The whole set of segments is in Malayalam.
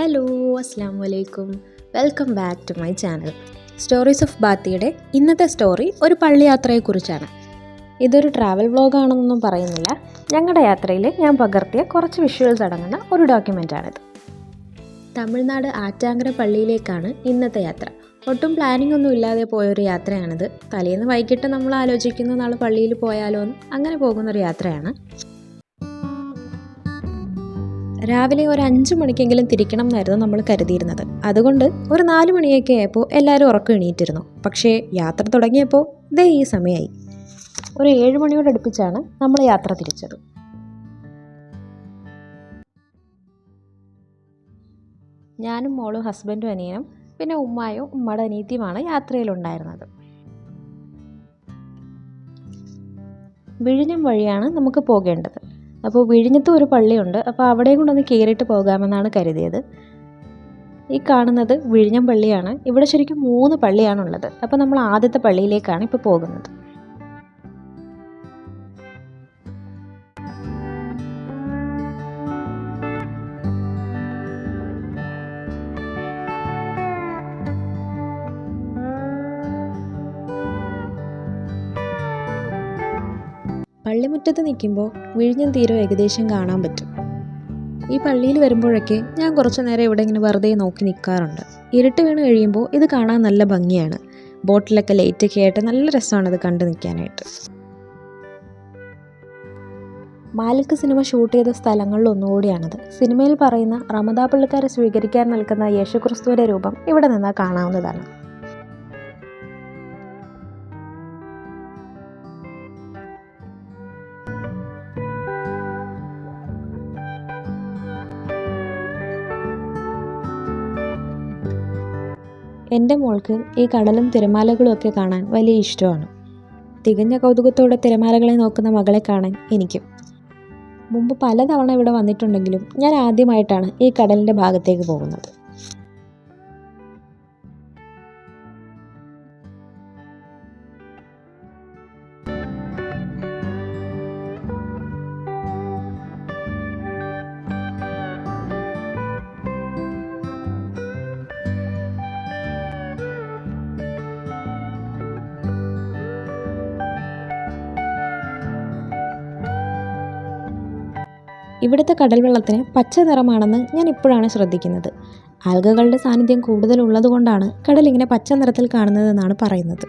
ഹലോ അസ്സാം വലൈക്കും welcome back to my channel. Stories of ബാത്തിയുടെ ഇന്നത്തെ സ്റ്റോറി ഒരു പള്ളി യാത്രയെക്കുറിച്ചാണ് ഇതൊരു ട്രാവൽ വ്ളോഗാണെന്നൊന്നും പറയുന്നില്ല. ഞങ്ങളുടെ യാത്രയിൽ ഞാൻ പകർത്തിയ കുറച്ച് വിഷ്വൽസ് അടങ്ങുന്ന ഒരു ഡോക്യുമെന്റാണിത് തമിഴ്നാട് ആറ്റാങ്കര പള്ളിയിലേക്കാണ് ഇന്നത്തെ യാത്ര. ഒട്ടും പ്ലാനിംഗ് ഒന്നും ഇല്ലാതെ പോയൊരു യാത്രയാണിത്. തലേന്ന് വൈകിട്ട് നമ്മൾ ആലോചിക്കുന്ന നാൾ പള്ളിയിൽ പോയാലോ എന്ന് അങ്ങനെ പോകുന്നൊരു യാത്രയാണ്. രാവിലെ ഒരു അഞ്ച് മണിക്കെങ്കിലും തിരിക്കണം എന്നായിരുന്നു നമ്മൾ കരുതിയിരുന്നത്. അതുകൊണ്ട് ഒരു നാല് മണിയൊക്കെ ആയപ്പോൾ എല്ലാവരും ഉറക്കം എണീറ്റിരുന്നു. പക്ഷേ യാത്ര തുടങ്ങിയപ്പോൾ ദേ ഈ സമയമായി ഒരു ഏഴ് മണിയോട് അടുപ്പിച്ചാണ് നമ്മൾ യാത്ര തിരിച്ചത്. ഞാനും മോളും ഹസ്ബൻഡും അനിയനും പിന്നെ ഉമ്മായും ഉമ്മയുടെ അനീത്തിയുമാണ് യാത്രയിലുണ്ടായിരുന്നത്. വിഴിഞ്ഞം വഴിയാണ് നമുക്ക് പോകേണ്ടത്. അപ്പോൾ വിഴിഞ്ഞത്തും ഒരു പള്ളിയുണ്ട്. അപ്പോൾ അവിടെയും കൊണ്ടൊന്ന് കയറിയിട്ട് പോകാമെന്നാണ് കരുതിയത്. ഈ കാണുന്നത് വിഴിഞ്ഞം പള്ളിയാണ്. ഇവിടെ ശരിക്കും മൂന്ന് പള്ളിയാണുള്ളത്. അപ്പോൾ നമ്മൾ ആദ്യത്തെ പള്ളിയിലേക്കാണ് ഇപ്പോൾ പോകുന്നത്. പള്ളിമുറ്റത്ത് നിൽക്കുമ്പോൾ വിഴിഞ്ഞം തീരം ഏകദേശം കാണാൻ പറ്റും. ഈ പള്ളിയിൽ വരുമ്പോഴൊക്കെ ഞാൻ കുറച്ചു നേരം ഇവിടെ ഇങ്ങനെ വെറുതെ നോക്കി നിൽക്കാറുണ്ട് ഇരുട്ട് വീണ് കഴിയുമ്പോൾ ഇത് കാണാൻ നല്ല ഭംഗിയാണ്. ബോട്ടിലൊക്കെ ലൈറ്റൊക്കെ ആയിട്ട് നല്ല രസമാണ് ഇത് കണ്ടു നിൽക്കാനായിട്ട്. മാലിക് സിനിമ ഷൂട്ട് ചെയ്ത സ്ഥലങ്ങളിൽ ഒന്നുകൂടിയാണിത്. സിനിമയിൽ പറയുന്ന റമദാ പള്ളിക്കാരെ സ്വീകരിക്കാൻ നിൽക്കുന്ന യേശുക്രിസ്തുവിന്റെ രൂപം ഇവിടെ നിന്നാൽ കാണാവുന്നതാണ്. എന്റെ മോൾക്ക് ഈ കടലും തിരമാലകളും ഒക്കെ കാണാൻ വലിയ ഇഷ്ടമാണ്. തികഞ്ഞ കൗതുകത്തോടെ തിരമാലകളെ നോക്കുന്ന മകളെ കാണാൻ എനിക്കും. മുമ്പ് പലതവണ ഇവിടെ വന്നിട്ടുണ്ടെങ്കിലും ഞാൻ ആദ്യമായിട്ടാണ് ഈ കടലിന്റെ ഭാഗത്തേക്ക് പോകുന്നത്. ഇവിടുത്തെ കടൽ വെള്ളത്തിന് പച്ച നിറമാണെന്ന് ഞാൻ ഇപ്പോഴാണ് ശ്രദ്ധിക്കുന്നത്. ആൽഗകളുടെ സാന്നിധ്യം കൂടുതലുള്ളതുകൊണ്ടാണ് കടൽ ഇങ്ങനെ പച്ച നിറത്തിൽ കാണുന്നതെന്നാണ് പറയുന്നത്.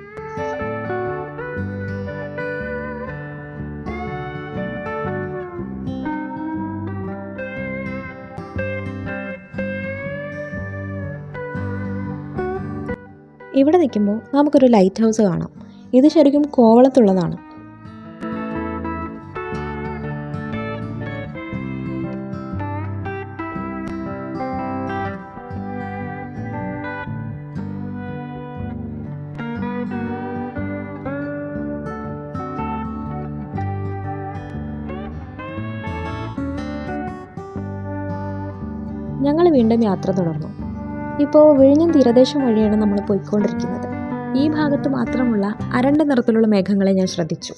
ഇവിടെ നിൽക്കുമ്പോൾ നമുക്കൊരു ലൈറ്റ് ഹൗസ് കാണാം. ഇത് ശരിക്കും കോവളത്തുള്ളതാണ്. ഞങ്ങൾ വീണ്ടും യാത്ര തുടർന്നു. ഇപ്പോൾ വിഴിഞ്ഞം തീരദേശം വഴിയാണ് നമ്മൾ പോയിക്കൊണ്ടിരിക്കുന്നത്. ഈ ഭാഗത്ത് മാത്രമുള്ള അരണ്ട നിറത്തിലുള്ള മേഘങ്ങളെ ഞാൻ ശ്രദ്ധിച്ചു.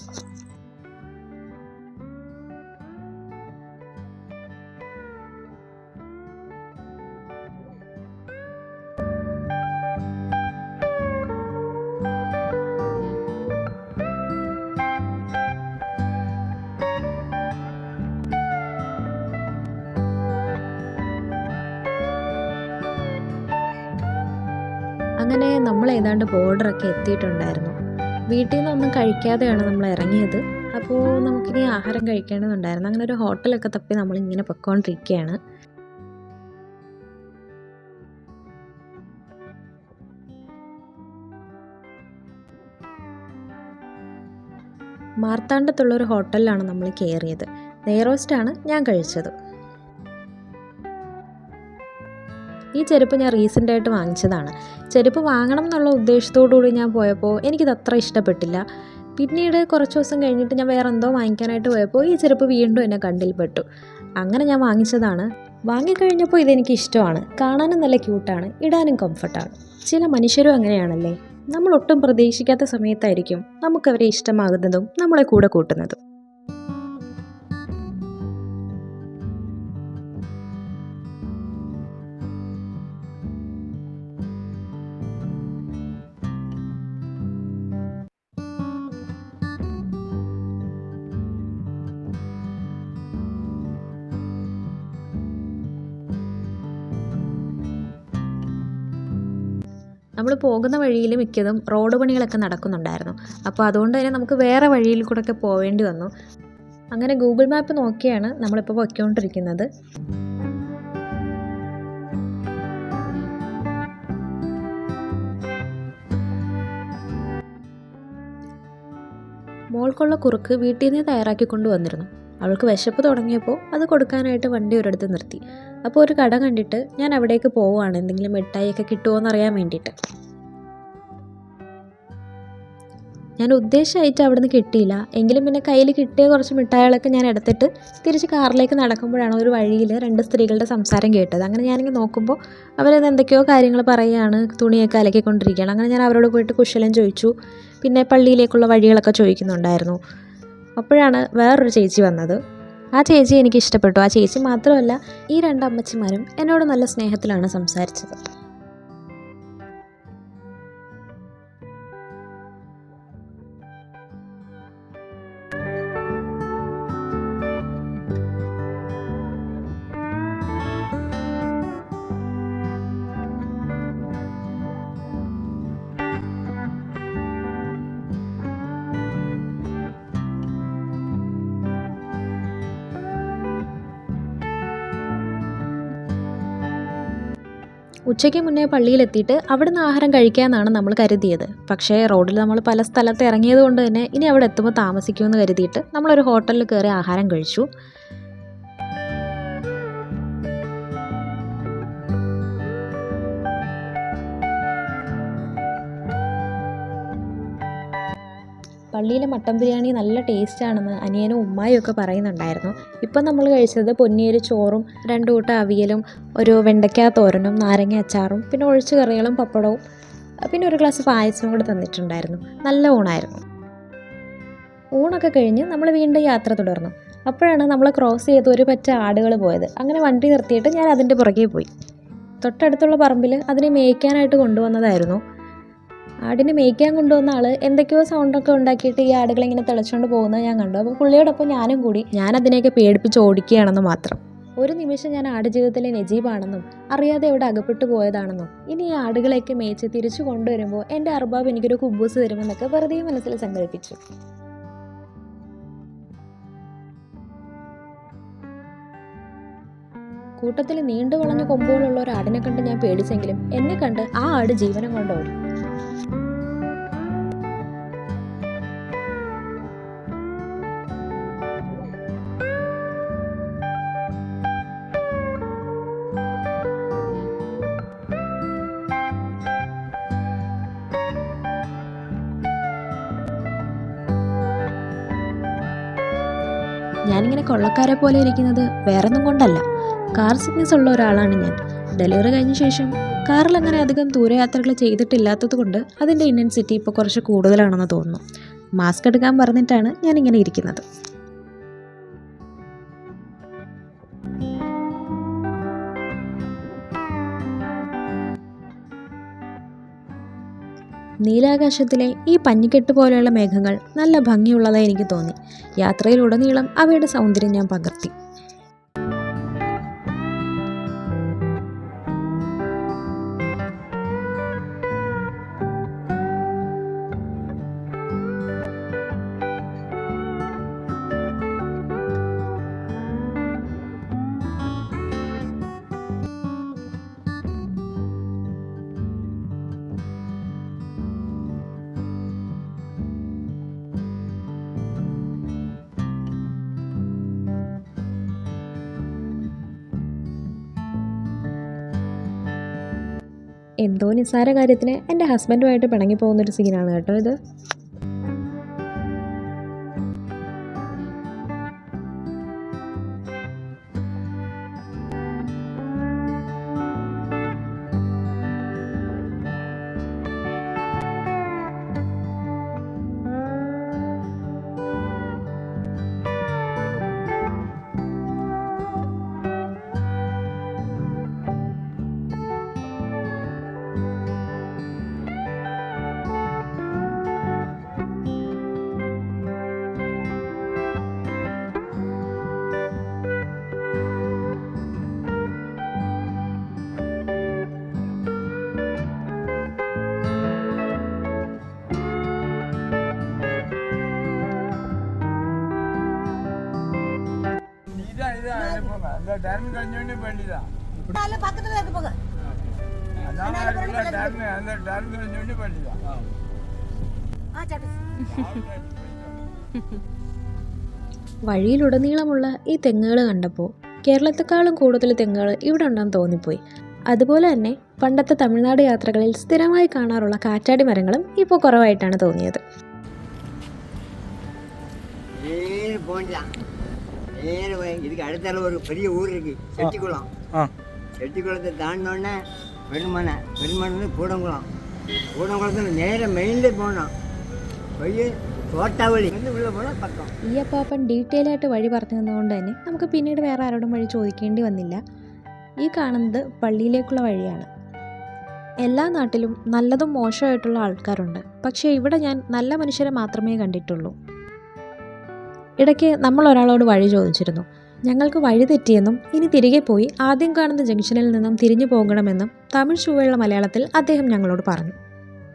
അങ്ങനെ നമ്മൾ ഏതാണ്ട് ബോർഡറൊക്കെ എത്തിയിട്ടുണ്ടായിരുന്നു. വീട്ടിൽ നിന്നൊന്നും കഴിക്കാതെയാണ് നമ്മൾ ഇറങ്ങിയത്. അപ്പോൾ നമുക്കിനി ആഹാരം കഴിക്കേണ്ടതുണ്ടായിരുന്നു. അങ്ങനെ ഒരു ഹോട്ടലൊക്കെ തപ്പി നമ്മളിങ്ങനെ പൊയ്ക്കൊണ്ടിരിക്കുകയാണ്. മാർത്താണ്ഡത്തുള്ള ഒരു ഹോട്ടലിലാണ് നമ്മൾ കയറിയത്. നെയ്റോസ്റ്റാണ് ഞാൻ കഴിച്ചത്. ഈ ചെരുപ്പ് ഞാൻ റീസെന്റ് ആയിട്ട് വാങ്ങിച്ചതാണ്. ചെരുപ്പ് വാങ്ങണം എന്നുള്ള ഉദ്ദേശത്തോടു കൂടി ഞാൻ പോയപ്പോൾ എനിക്കിത് അത്ര ഇഷ്ടപ്പെട്ടില്ല. പിന്നീട് കുറച്ച് ദിവസം കഴിഞ്ഞിട്ട് ഞാൻ വേറെ എന്തോ വാങ്ങിക്കാനായിട്ട് പോയപ്പോൾ ഈ ചെരുപ്പ് വീണ്ടും എന്നെ കണ്ടിൽപ്പെട്ടു. അങ്ങനെ ഞാൻ വാങ്ങിച്ചതാണ്. വാങ്ങിക്കഴിഞ്ഞപ്പോൾ ഇതെനിക്ക് ഇഷ്ടമാണ്. കാണാനും നല്ല ക്യൂട്ടാണ്. ഇടാനും കംഫർട്ടാണ് ചില മനുഷ്യരും അങ്ങനെയാണല്ലേ? നമ്മൾ ഒട്ടും പ്രതീക്ഷിക്കാത്ത സമയത്തായിരിക്കും നമുക്കവരെ ഇഷ്ടമാകുന്നതും നമ്മളെ കൂടെ കൂട്ടുന്നതും. നമ്മൾ പോകുന്ന വഴിയിൽ മിക്കതും റോഡ് പണികളൊക്കെ നടക്കുന്നുണ്ടായിരുന്നു. അപ്പോൾ അതുകൊണ്ട് തന്നെ നമുക്ക് വേറെ വഴിയിൽ കൂടെയൊക്കെ പോവേണ്ടി വന്നു. അങ്ങനെ ഗൂഗിൾ മാപ്പ് നോക്കിയാണ് നമ്മളിപ്പോൾ പൊയ്ക്കൊണ്ടിരിക്കുന്നത്. മോൾക്കുള്ള കുറുക്ക് വീട്ടിൽ നിന്ന് തയ്യാറാക്കി വന്നിരുന്നു അവൾക്ക് വിശപ്പ് തുടങ്ങിയപ്പോൾ അത് കൊടുക്കാനായിട്ട് വണ്ടി ഒരിടത്ത് നിർത്തി. അപ്പോൾ ഒരു കട കണ്ടിട്ട് ഞാൻ അവിടേക്ക് പോവുകയാണ്. എന്തെങ്കിലും മിഠായിയൊക്കെ കിട്ടുമോ എന്നറിയാൻ വേണ്ടിയിട്ട്. ഞാൻ ഉദ്ദേശമായിട്ട് അവിടുന്ന് കിട്ടിയില്ല. എങ്കിലും പിന്നെ കയ്യിൽ കിട്ടിയ കുറച്ച് മിഠായികളൊക്കെ ഞാൻ എടുത്തിട്ട് തിരിച്ച് കാറിലേക്ക് നടക്കുമ്പോഴാണ് ഒരു വഴിയിൽ രണ്ട് സ്ത്രീകളുടെ സംസാരം കേട്ടത്. അങ്ങനെ ഞാനിങ്ങനെ നോക്കുമ്പോൾ അവരത് എന്തൊക്കെയോ കാര്യങ്ങൾ പറയുകയാണ്. തുണിയൊക്കെ അലക്കിക്കൊണ്ടിരിക്കുകയാണ്. അങ്ങനെ ഞാൻ അവരോട് പോയിട്ട് കുശലം ചോദിച്ചു. പിന്നെ പള്ളിയിലേക്കുള്ള വഴികളൊക്കെ ചോദിക്കുന്നുണ്ടായിരുന്നു. അപ്പോഴാണ് വേറൊരു ചേച്ചി വന്നത്. ആ ചേച്ചി എനിക്ക് ഇഷ്ടപ്പെട്ടു ആ ചേച്ചി മാത്രമല്ല ഈ രണ്ട് അമ്മച്ചിമാരും എന്നോട് നല്ല സ്നേഹത്തിലാണ് സംസാരിച്ചത്. ഉച്ചയ്ക്ക് മുന്നേ പള്ളിയിലെത്തിയിട്ട് അവിടുന്ന് ആഹാരം കഴിക്കാമെന്നാണ് നമ്മൾ കരുതിയത്. പക്ഷേ റോഡിൽ നമ്മൾ പല സ്ഥലത്ത് ഇറങ്ങിയത് കൊണ്ട് തന്നെ ഇനി അവിടെ എത്തുമ്പോൾ താമസിക്കുമെന്ന് കരുതിയിട്ട് നമ്മളൊരു ഹോട്ടലിൽ കയറി ആഹാരം കഴിച്ചു. പള്ളിയിലെ മട്ടൻ ബിരിയാണി നല്ല ടേസ്റ്റാണെന്ന് അനിയനും ഉമ്മായും ഒക്കെ പറയുന്നുണ്ടായിരുന്നു. ഇപ്പം നമ്മൾ കഴിച്ചത് പൊന്നിയൊരു ചോറും രണ്ട് കൂട്ടം അവിയലും ഒരു വെണ്ടയ്ക്ക തോരനും നാരങ്ങ അച്ചാറും പിന്നെ ഒഴിച്ചു കറികളും പപ്പടവും പിന്നെ ഒരു ഗ്ലാസ് പായസവും കൂടെ തന്നിട്ടുണ്ടായിരുന്നു. നല്ല ഊണായിരുന്നു. ഊണൊക്കെ കഴിഞ്ഞ് നമ്മൾ വീണ്ടും യാത്ര തുടർന്നു. അപ്പോഴാണ് നമ്മൾ ക്രോസ് ചെയ്ത് ഒരു പറ്റ ആടുകൾ പോയത്. അങ്ങനെ വണ്ടി നിർത്തിയിട്ട് ഞാൻ അതിന്റെ പുറകെ പോയി. തൊട്ടടുത്തുള്ള പറമ്പിൽ അതിനെ മേയ്ക്കാനായിട്ട് കൊണ്ടുവന്നതായിരുന്നു. ആടിനെ മേയ്ക്കാൻ കൊണ്ടുവന്ന ആൾ എന്തൊക്കെയോ സൗണ്ടൊക്കെ ഉണ്ടാക്കിയിട്ട് ഈ ആടുകളെ ഇങ്ങനെ തെളിച്ചുകൊണ്ട് പോകുന്നത് ഞാൻ കണ്ടു. അപ്പോൾ പുള്ളിയോടൊപ്പം ഞാനും കൂടി ഞാൻ അതിനെയൊക്കെ പേടിപ്പിച്ച് ഓടിക്കുകയാണെന്ന് മാത്രം. ഒരു നിമിഷം ഞാൻ ആട് ആടുജീവിതത്തിലെ നജീബാണെന്നും അറിയാതെ എവിടെ അകപ്പെട്ടു പോയതാണെന്നും ഇനി ഈ ആടുകളെയൊക്കെ മേയിച്ച് തിരിച്ചു കൊണ്ടുവരുമ്പോൾ എന്റെ അർബാബ് എനിക്കൊരു കുബൂസ് തരുമെന്നൊക്കെ വെറുതെ മനസ്സിൽ സങ്കല്പിച്ചു. കൂട്ടത്തിൽ നീണ്ടു വളഞ്ഞ കൊമ്പുകളുള്ള ഒരു ആടിനെ കണ്ട് ഞാൻ പേടിച്ചെങ്കിലും എന്നെ കണ്ട് ആ ആട് ജീവനം കൊണ്ട് ഓടി. ഞാനിങ്ങനെ കൊള്ളക്കാരെ പോലെ ഇരിക്കുന്നത് വേറൊന്നും കൊണ്ടല്ല. കാർ സിഗ്നസ് ഉള്ള ഒരാളാണ് ഞാൻ. ഡെലിവറി കഴിഞ്ഞ ശേഷം കാറിൽ അങ്ങനെ അധികം ദൂരയാത്രകൾ ചെയ്തിട്ടില്ലാത്തത് കൊണ്ട് അതിന്റെ ഇന്റൻസിറ്റി ഇപ്പോൾ കുറച്ച് കൂടുതലാണെന്ന് തോന്നുന്നു. മാസ്ക് എടുക്കാൻ പറഞ്ഞിട്ടാണ് ഞാനിങ്ങനെ ഇരിക്കുന്നത്. നീലാകാശത്തിലെ ഈ പഞ്ഞിക്കെട്ട് പോലെയുള്ള മേഘങ്ങൾ നല്ല ഭംഗിയുള്ളതായി എനിക്ക് തോന്നി. യാത്രയിലുടനീളം അവയുടെ സൗന്ദര്യം ഞാൻ പകർത്തി. എന്തോ നിസ്സാര കാര്യത്തിന് എന്റെ ഹസ്ബൻഡുമായിട്ട് പിണങ്ങി പോകുന്നൊരു സീനാണ് കേട്ടോ ഇത്. ഡാമിന് കഴിഞ്ഞു വേണ്ടിയതാ. പക്കത്തിലേക്ക് പോകാം വഴിയിലുടനീളമുള്ള ഈ തെങ്ങുകൾ കണ്ടപ്പോൾ കേരളത്തെക്കാളും കൂടുതൽ തെങ്ങുകൾ ഇവിടെ ഉണ്ടെന്ന് തോന്നിപ്പോയി. അതുപോലെ തന്നെ പണ്ടത്തെ തമിഴ്നാട് യാത്രകളിൽ സ്ഥിരമായി കാണാറുള്ള കാറ്റാടി മരങ്ങളും ഇപ്പോൾ കുറവായിട്ടാണ് തോന്നിയത്. நேரு போகலாம் நேரு போய் இதுக்கு அடுத்தால ஒரு பெரிய ஊர் இருக்கு செட்டிக்குளம் செட்டிக்குளத்தை தாண்டினோடனே பெருமனை பெருமனை வந்து கூடங்குளம் கூடங்குளத்தில் நேர மெயினில் போனோம் போய் தோட்டாவளி வந்து உள்ளே போனால் பக்கம் ഈ അപ്പാപ്പൻ ഡീറ്റെയിൽ ആയിട്ട് വഴി പറഞ്ഞു തന്നതുകൊണ്ട് തന്നെ നമുക്ക് പിന്നീട് വേറെ ആരോടും വഴി ചോദിക്കേണ്ടി വന്നില്ല ഈ കാണുന്നത് പള്ളിയിലേക്കുള്ള വഴിയാണ് എല്ലാ നാട്ടിലും നല്ലതും മോശമായിട്ടുള്ള ആൾക്കാരുണ്ട് പക്ഷേ ഇവിടെ ഞാൻ നല്ല മനുഷ്യരെ മാത്രമേ കണ്ടിട്ടുള്ളൂ ഇടയ്ക്ക് നമ്മൾ ഒരാളോട് വഴി ചോദിച്ചിരുന്നു. ഞങ്ങൾക്ക് വഴി തെറ്റിയെന്നും ഇനി തിരികെ പോയി ആദ്യം കാണുന്ന ജംഗ്ഷനിൽ നിന്നും തിരിഞ്ഞു പോകണമെന്നും തമിഴ് ചുവയുള്ള മലയാളത്തിൽ അദ്ദേഹം ഞങ്ങളോട് പറഞ്ഞു.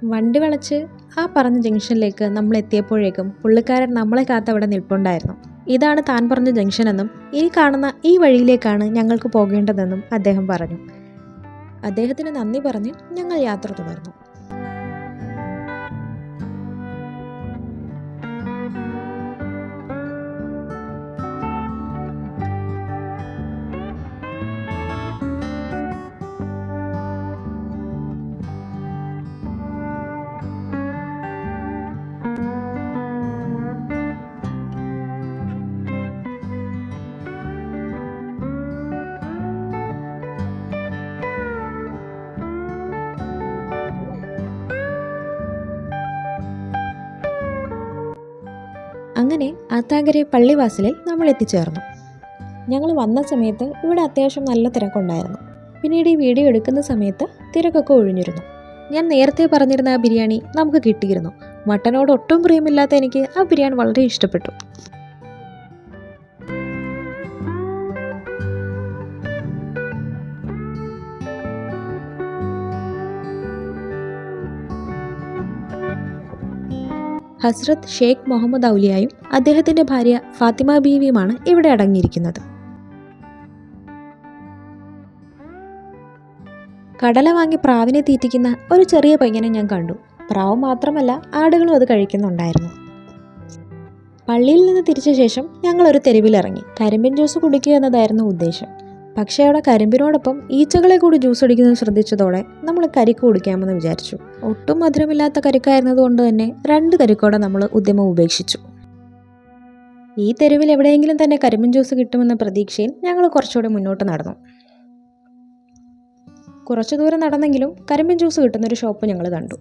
വണ്ടി വളച്ച് ആ പറഞ്ഞ ജംഗ്ഷനിലേക്ക് നമ്മൾ എത്തിയപ്പോഴേക്കും പുള്ളിക്കാരൻ നമ്മളെ കാത്തവിടെ നിൽപ്പുണ്ടായിരുന്നു. ഇതാണ് താൻ പറഞ്ഞ ജംഗ്ഷനെന്നും ഇനി കാണുന്ന ഈ വഴിയിലേക്കാണ് ഞങ്ങൾക്ക് പോകേണ്ടതെന്നും അദ്ദേഹം പറഞ്ഞു. അദ്ദേഹത്തിന് നന്ദി പറഞ്ഞ് ഞങ്ങൾ യാത്ര തുടർന്നു. അങ്ങനെ ആത്താങ്കരെ പള്ളിവാസലിൽ നമ്മൾ എത്തിച്ചേർന്നു ഞങ്ങൾ വന്ന സമയത്ത് ഇവിടെ അത്യാവശ്യം നല്ല തിരക്കുണ്ടായിരുന്നു. പിന്നീട് ഈ വീഡിയോ എടുക്കുന്ന സമയത്ത് തിരക്കൊക്കെ ഒഴിഞ്ഞിരുന്നു. ഞാൻ നേരത്തെ പറഞ്ഞിരുന്ന ആ ബിരിയാണി നമുക്ക് കിട്ടിയിരുന്നു. മട്ടനോട് ഒട്ടും പ്രിയമില്ലാത്ത എനിക്ക് ആ ബിരിയാണി വളരെ ഇഷ്ടപ്പെട്ടു. ഹസ്രത്ത് ഷെയ്ഖ് മുഹമ്മദ് ഔലിയായും അദ്ദേഹത്തിന്റെ ഭാര്യ ഫാത്തിമ ബീവിയുമാണ് ഇവിടെ അടങ്ങിയിരിക്കുന്നത്. കടല വാങ്ങി പ്രാവിനെ തീറ്റിക്കുന്ന ഒരു ചെറിയ പയ്യനെ ഞാൻ കണ്ടു. പ്രാവ് മാത്രമല്ല ആടുകളും അത് കഴിക്കുന്നുണ്ടായിരുന്നു. പള്ളിയിൽ നിന്ന് തിരിച്ച ശേഷം ഞങ്ങൾ ഒരു തെരുവിലിറങ്ങി. കരിമ്പിൻ ജ്യൂസ് കുടിക്കുക എന്നതായിരുന്നു ഉദ്ദേശം. പക്ഷേ അവിടെ കരിമ്പിനോടൊപ്പം ഈച്ചകളെ കൂടി ജ്യൂസ് അടിക്കുന്നത് ശ്രദ്ധിച്ചതോടെ നമ്മൾ കരിക്ക് കുടിക്കാമെന്ന് വിചാരിച്ചു. ഒട്ടും മധുരമില്ലാത്ത കരിക്കായിരുന്നതുകൊണ്ട് തന്നെ രണ്ട് കരിക്കോടെ നമ്മൾ ഉദ്യമം ഉപേക്ഷിച്ചു. ഈ തെരുവിൽ എവിടെയെങ്കിലും തന്നെ കരിമ്പിൻ ജ്യൂസ് കിട്ടുമെന്ന പ്രതീക്ഷയിൽ ഞങ്ങൾ കുറച്ചുകൂടി മുന്നോട്ട് നടന്നു. കുറച്ചു ദൂരം നടന്നെങ്കിലും കരിമ്പിൻ ജ്യൂസ് കിട്ടുന്ന ഒരു ഷോപ്പ് ഞങ്ങൾ കണ്ടു.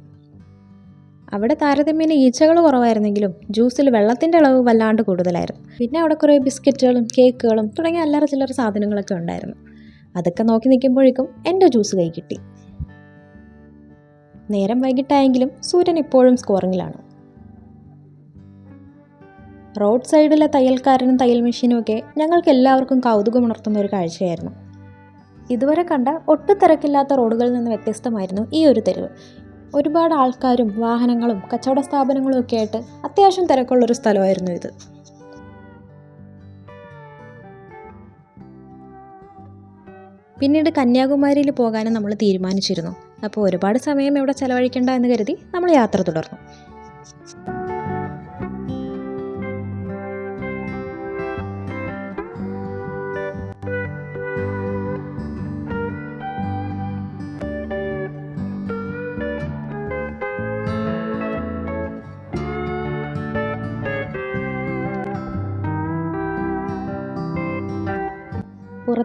അവിടെ താരതമ്യേന ഈച്ചകൾ കുറവായിരുന്നെങ്കിലും ജ്യൂസിൽ വെള്ളത്തിന്റെ അളവ് വല്ലാണ്ട് കൂടുതലായിരുന്നു. പിന്നെ അവിടെ കുറേ ബിസ്ക്കറ്റുകളും കേക്കുകളും തുടങ്ങിയ അല്ലറ ചില്ലറ സാധനങ്ങളൊക്കെ ഉണ്ടായിരുന്നു. അതൊക്കെ നോക്കി നിൽക്കുമ്പോഴേക്കും എന്റെ ജ്യൂസ് കൈ കിട്ടി. നേരം വൈകിട്ടായെങ്കിലും സൂര്യൻ ഇപ്പോഴും സ്കോറിങ്ങിലാണ്. റോഡ് സൈഡിലെ തയ്യൽക്കാരനും തയ്യൽ മെഷീനും ഒക്കെ ഞങ്ങൾക്ക് എല്ലാവർക്കും കൗതുകമുണർത്തുന്ന ഒരു കാഴ്ചയായിരുന്നു. ഇതുവരെ കണ്ട ഒട്ടും തിരക്കില്ലാത്ത റോഡുകളിൽ നിന്ന് വ്യത്യസ്തമായിരുന്നു ഈ ഒരു തെരുവ്. ഒരുപാട് ആൾക്കാരും വാഹനങ്ങളും കച്ചവട സ്ഥാപനങ്ങളും ഒക്കെ ആയിട്ട് അത്യാവശ്യം തിരക്കുള്ളൊരു സ്ഥലമായിരുന്നു ഇത്. പിന്നീട് കന്യാകുമാരിയിൽ പോകാനും നമ്മൾ തീരുമാനിച്ചിരുന്നു. അപ്പോൾ ഒരുപാട് സമയം ഇവിടെ ചെലവഴിക്കേണ്ട എന്ന് കരുതി നമ്മൾ യാത്ര തുടർന്നു.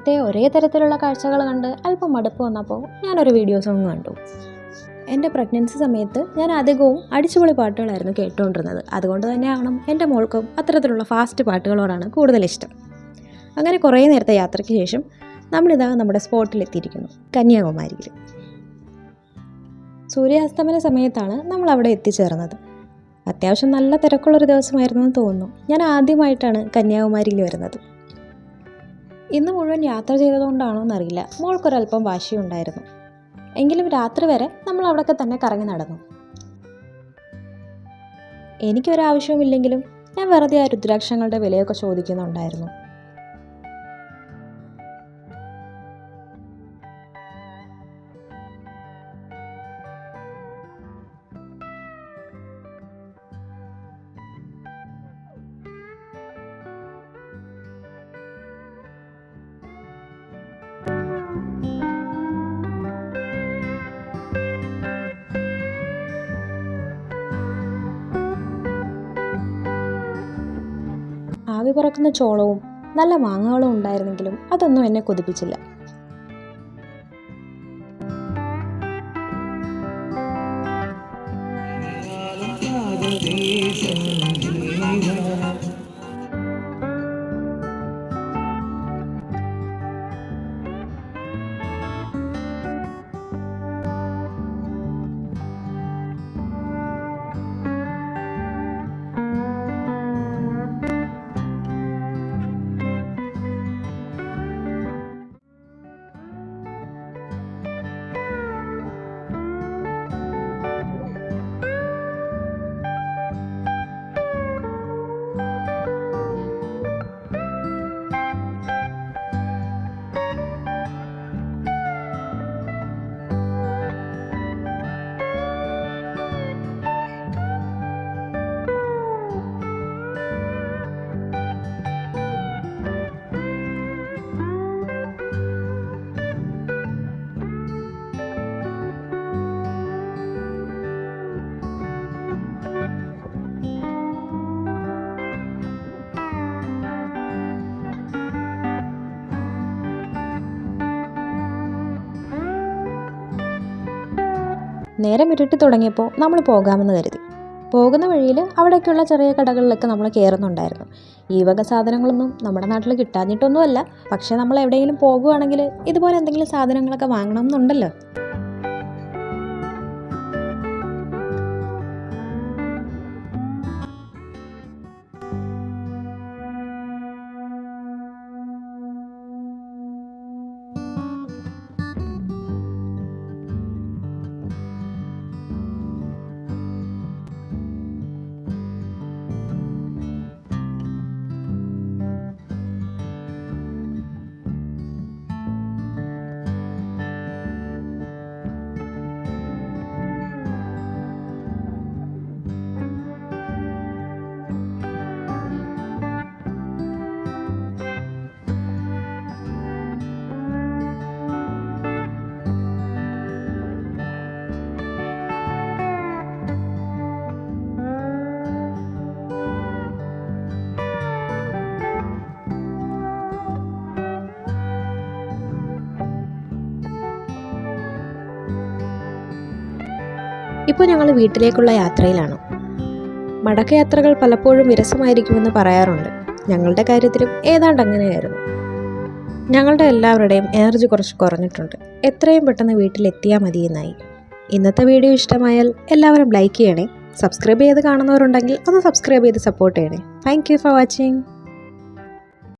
പുറത്തെ ഒരേ തരത്തിലുള്ള കാഴ്ചകൾ കണ്ട് അല്പം മടുപ്പ് വന്നപ്പോൾ ഞാനൊരു വീഡിയോ സോങ് കണ്ടു. എന്റെ പ്രഗ്നൻസി സമയത്ത് ഞാൻ അധികവും അടിച്ചുപൊളി പാട്ടുകളായിരുന്നു കേട്ടുകൊണ്ടിരുന്നത്. അതുകൊണ്ട് തന്നെയാണ് എന്റെ മോൾക്കും അത്തരത്തിലുള്ള ഫാസ്റ്റ് പാട്ടുകളോടാണ് കൂടുതൽ ഇഷ്ടം. അങ്ങനെ കുറേ നേരത്തെ യാത്രയ്ക്ക് ശേഷം നമ്മളിതാ നമ്മുടെ സ്പോട്ടിലെത്തിയിരിക്കുന്നു കന്യാകുമാരിയിൽ. സൂര്യാസ്തമന സമയത്താണ് നമ്മൾ അവിടെ എത്തിച്ചേർന്നത്. അത്യാവശ്യം നല്ല തിരക്കുള്ളൊരു ദിവസമായിരുന്നു എന്ന് തോന്നുന്നു. ഞാൻ ആദ്യമായിട്ടാണ് കന്യാകുമാരിയിൽ വരുന്നത്. ഇന്ന് മുഴുവൻ യാത്ര ചെയ്തതുകൊണ്ടാണോ എന്നറിയില്ല മോൾക്കൊരല്പം വാശിയുണ്ടായിരുന്നു. എങ്കിലും രാത്രി വരെ നമ്മൾ അവിടെയൊക്കെ തന്നെ കറങ്ങി നടന്നു. എനിക്കൊരാവശ്യവുമില്ലെങ്കിലും ഞാൻ വെറുതെ ആ രുദ്രാക്ഷങ്ങളുടെ വിലയൊക്കെ ചോദിക്കുന്നുണ്ടായിരുന്നു. ആവി ചോളവും നല്ല മാങ്ങകളും ഉണ്ടായിരുന്നെങ്കിലും അതൊന്നും എന്നെ കൊതിപ്പിച്ചില്ല. നേരം ഇരുട്ടി തുടങ്ങിയപ്പോൾ നമ്മൾ പോകാമെന്ന് കരുതി. പോകുന്ന വഴിയിൽ അവിടേക്കുള്ള ചെറിയ കടകളിലൊക്കെ നമ്മൾ കയറുന്നുണ്ടായിരുന്നു ഈ വക സാധനങ്ങളൊന്നും നമ്മുടെ നാട്ടിൽ കിട്ടാഞ്ഞിട്ടൊന്നുമല്ല. പക്ഷേ നമ്മൾ എവിടെയെങ്കിലും പോകുകയാണെങ്കിൽ ഇതുപോലെ എന്തെങ്കിലും സാധനങ്ങളൊക്കെ വാങ്ങണം എന്നുണ്ടല്ലോ. ഇപ്പോൾ ഞങ്ങൾ വീട്ടിലേക്കുള്ള യാത്രയിലാണ്. മടക്കയാത്രകൾ പലപ്പോഴും വിരസമായിരിക്കുമെന്ന് പറയാറുണ്ട്. ഞങ്ങളുടെ കാര്യത്തിലും ഏതാണ്ട് അങ്ങനെയായിരുന്നു. ഞങ്ങളുടെ എല്ലാവരുടെയും എനർജി കുറച്ച് കുറഞ്ഞിട്ടുണ്ട്. എത്രയും പെട്ടെന്ന് വീട്ടിലെത്തിയാൽ മതി എന്നായി ഇന്നത്തെ വീഡിയോ ഇഷ്ടമായാൽ എല്ലാവരും ലൈക്ക് ചെയ്യണേ. സബ്സ്ക്രൈബ് ചെയ്ത് കാണുന്നവരുണ്ടെങ്കിൽ ഒന്ന് സബ്സ്ക്രൈബ് ചെയ്ത് സപ്പോർട്ട് ചെയ്യണേ. Thank for watching